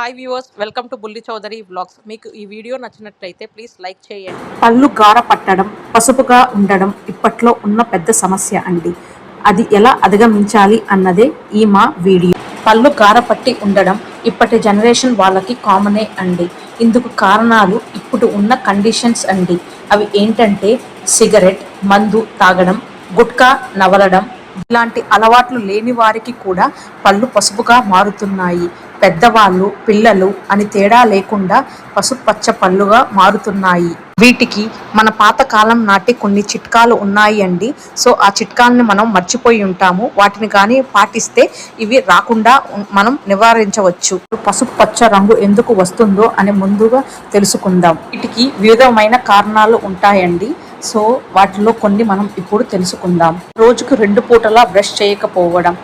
Hi viewers welcome to బుల్లి Chowdary blogs మీకు ఈ వీడియో నచ్చినట్లయితే ప్లీజ్ లైక్ చేయండి. పళ్ళు గార పట్టడం పసుపుగా ఉండడం ఇప్పట్లో ఉన్న పెద్ద సమస్య అండి. అది ఎలా అధిగమించాలి అన్నదే ఈ మా వీడియో. పళ్ళు గార పట్టి ఉండడం ఇప్పటి జనరేషన్ వాళ్ళకి కామనే అండి. ఇందుకు కారణాలు ఇప్పుడు ఉన్న కండిషన్స్ అండి. అవి ఏంటంటే సిగరెట్ మందు తాగడం గుట్కా నవలడం ఇలాంటి అలవాట్లు లేని వారికి కూడా పళ్ళు పసుపుగా మారుతున్నాయి. పెద్దవాళ్ళు పిల్లలు అని తేడా లేకుండా పసుపచ్చ పళ్ళుగా మారుతున్నాయి. వీటికి మన పాతకాలం నాటి కొన్ని చిట్కాలు ఉన్నాయి అండి సో ఆ చిట్కాలని మనం మర్చిపోయి ఉంటాము. వాటిని కానీ పాటిస్తే ఇవి రాకుండా మనం నివారించవచ్చు. పసుపు పచ్చ రంగు ఎందుకు వస్తుందో అని ముందుగా తెలుసుకుందాం. వీటికి వివిధమైన కారణాలు ఉంటాయండి. సో వాటిలో కొన్ని మనం ఇప్పుడు తెలుసుకుందాం. రోజుకు రెండు పూటలా బ్రష్ చేయకపోవడం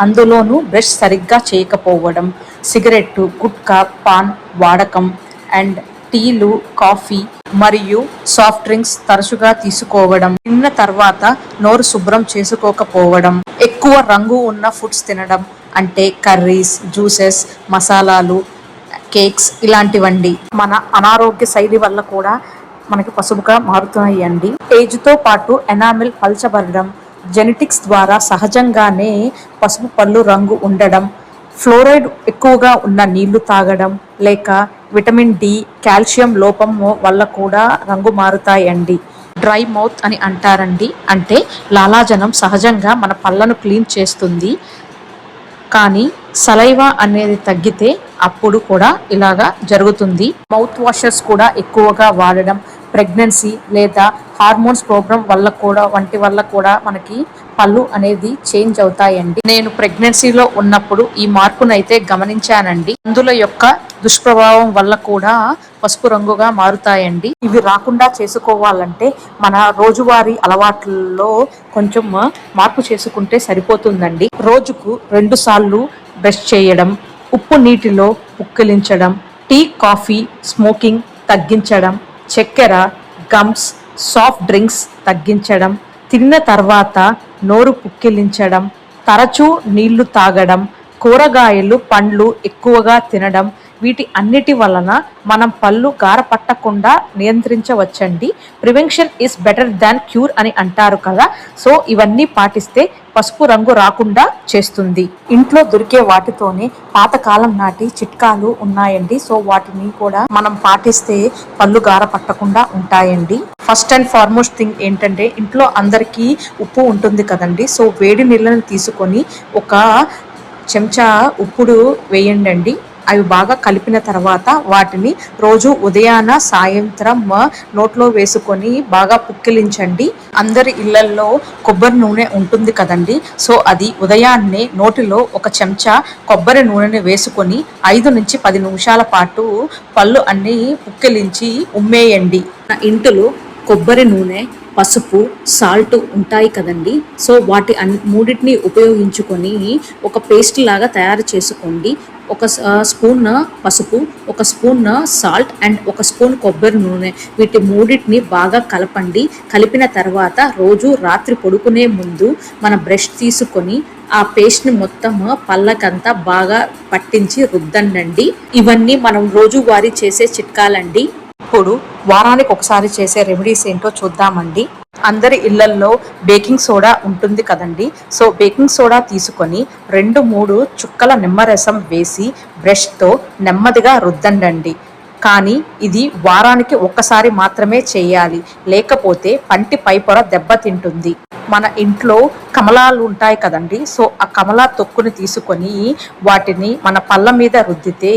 అందులోనూ బ్రష్ సరిగ్గా చేయకపోవడం సిగరెట్టు గుట్కా పాన్ వాడకం అండ్ టీలు కాఫీ మరియు సాఫ్ట్ డ్రింక్స్ తరచుగా తీసుకోవడం తిన్న తర్వాత నోరు శుభ్రం చేసుకోకపోవడం ఎక్కువ రంగు ఉన్న ఫుడ్స్ తినడం అంటే కర్రీస్ జ్యూసెస్ మసాలాలు కేక్స్ ఇలాంటివండి. మన అనారోగ్య శైలి వల్ల కూడా మనకి పసుపుగా మారుతున్నాయి అండి ఏజ్తో పాటు ఎనామిల్ పల్చబడడం జెనెటిక్స్ ద్వారా సహజంగానే పసుపు పళ్ళు రంగు ఉండడం ఫ్లోరైడ్ ఎక్కువగా ఉన్న నీళ్ళు తాగడం లేక విటమిన్ డి కాల్షియం లోపం వల్ల కూడా రంగు మారుతాయండి. డ్రై మౌత్ అని అంటారండి. అంటే లాలాజనం సహజంగా మన పళ్ళను క్లీన్ చేస్తుంది. కానీ సలైవా అనేది తగ్గితే అప్పుడు కూడా ఇలాగా జరుగుతుంది. మౌత్ వాషర్స్ కూడా ఎక్కువగా వాడడం ప్రెగ్నెన్సీ లేదా హార్మోన్స్ ప్రోగ్రామ్ వల్ల కూడా వంటి వల్ల కూడా మనకి పళ్ళు అనేది చేంజ్ అవుతాయండి. నేను ప్రెగ్నెన్సీలో ఉన్నప్పుడు ఈ మార్పునైతే గమనించానండి. అందుల యొక్క దుష్ప్రభావం వల్ల కూడా పసుపు రంగుగా మారుతాయండి. ఇవి రాకుండా చేసుకోవాలంటే మన రోజువారీ అలవాట్లలో కొంచెం మార్పు చేసుకుంటే సరిపోతుందండి. రోజుకు రెండు సార్లు బ్రష్ చేయడం ఉప్పు నీటిలో పుక్కిలించడం టీ కాఫీ స్మోకింగ్ తగ్గించడం చక్కెర గమ్స్ సాఫ్ట్ డ్రింక్స్ తగ్గించడం తిన్న తర్వాత నోరు పుక్కిలించడం తరచూ నీళ్ళు తాగడం కూరగాయలు పండ్లు ఎక్కువగా తినడం వీటి అన్నిటి వలన మనం పళ్ళు గార పట్టకుండా నియంత్రించవచ్చండి. Prevention is better than cure అని అంటారు కదా. సో ఇవన్నీ పాటిస్తే పసుపు రంగు రాకుండా చేస్తుంది. ఇంట్లో దొరికే వాటితోనే పాతకాలం నాటి చిట్కాలు ఉన్నాయండి. సో వాటిని కూడా మనం పాటిస్తే పళ్ళు గార పట్టకుండా ఉంటాయండి. ఫస్ట్ అండ్ ఫార్మోస్ట్ థింగ్ ఏంటంటే ఇంట్లో అందరికీ ఉప్పు ఉంటుంది కదండి. సో వేడి నీళ్ళని తీసుకొని ఒక చెంచా ఉప్పుడు వేయండి అవి బాగా కలిపిన తర్వాత వాటిని రోజు ఉదయాన సాయంత్రం నోట్లో వేసుకొని బాగా పుక్కిలించండి. అందరి ఇళ్ళల్లో కొబ్బరి నూనె ఉంటుంది కదండి. సో అది ఉదయాన్నే నోటిలో ఒక చెంచా కొబ్బరి నూనెని వేసుకొని ఐదు నుంచి పది నిమిషాల పాటు పళ్ళు అన్నీ పుక్కిలించి ఉమ్మేయండి. ఇంటిలో కొబ్బరి నూనె పసుపు సాల్ట్ ఉంటాయి కదండి. సో వాటి అన్ మూడింటిని ఉపయోగించుకొని ఒక పేస్ట్ లాగా తయారు చేసుకోండి. ఒక స్పూన్ పసుపు ఒక స్పూన్ సాల్ట్ అండ్ ఒక స్పూన్ కొబ్బరి నూనె. వీటి మూడింటిని బాగా కలపండి. కలిపిన తర్వాత రోజు రాత్రి పడుకునే ముందు మన బ్రష్ తీసుకొని ఆ పేస్ట్ని మొత్తం పళ్ళకంతా బాగా పట్టించి రుద్దండి ఇవన్నీ మనం రోజువారీ చేసే చిట్కాలండి. ఇప్పుడు వారానికి ఒకసారి చేసే రెమెడీస్ ఏంటో చూద్దామండి. అందరి ఇళ్ళల్లో బేకింగ్ సోడా ఉంటుంది కదండి. సో బేకింగ్ సోడా తీసుకొని రెండు మూడు చుక్కల నిమ్మరసం వేసి బ్రష్తో నెమ్మదిగా రుద్దండండి. కానీ ఇది వారానికి ఒక్కసారి మాత్రమే చేయాలి. లేకపోతే పంటి పైపొర దెబ్బతింటుంది మన ఇంట్లో కమలాలు ఉంటాయి కదండి. సో ఆ కమలా తొక్కుని తీసుకొని వాటిని మన పళ్ళ మీద రుద్దితే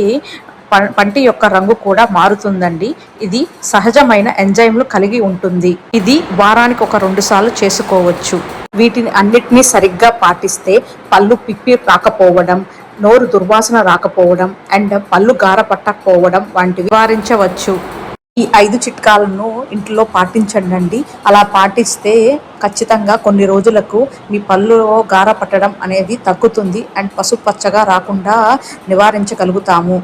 పంటి యొక్క రంగు కూడా మారుతుందండి. ఇది సహజమైన ఎంజైమ్లు కలిగి ఉంటుంది. ఇది వారానికి ఒక రెండు సార్లు చేసుకోవచ్చు. వీటిని అన్నిటినీ సరిగ్గా పాటిస్తే పళ్ళు పిప్పి రాకపోవడం నోరు దుర్వాసన రాకపోవడం అండ్ పళ్ళు గార పట్టకపోవడం వంటివి నివారించవచ్చు. ఈ ఐదు చిట్కాలను ఇంట్లో పాటించండి అలా పాటిస్తే ఖచ్చితంగా కొన్ని రోజులకు మీ పళ్ళులో గార పట్టడం అనేది తగ్గుతుంది అండ్ పసుపు పచ్చగా రాకుండా నివారించగలుగుతాము.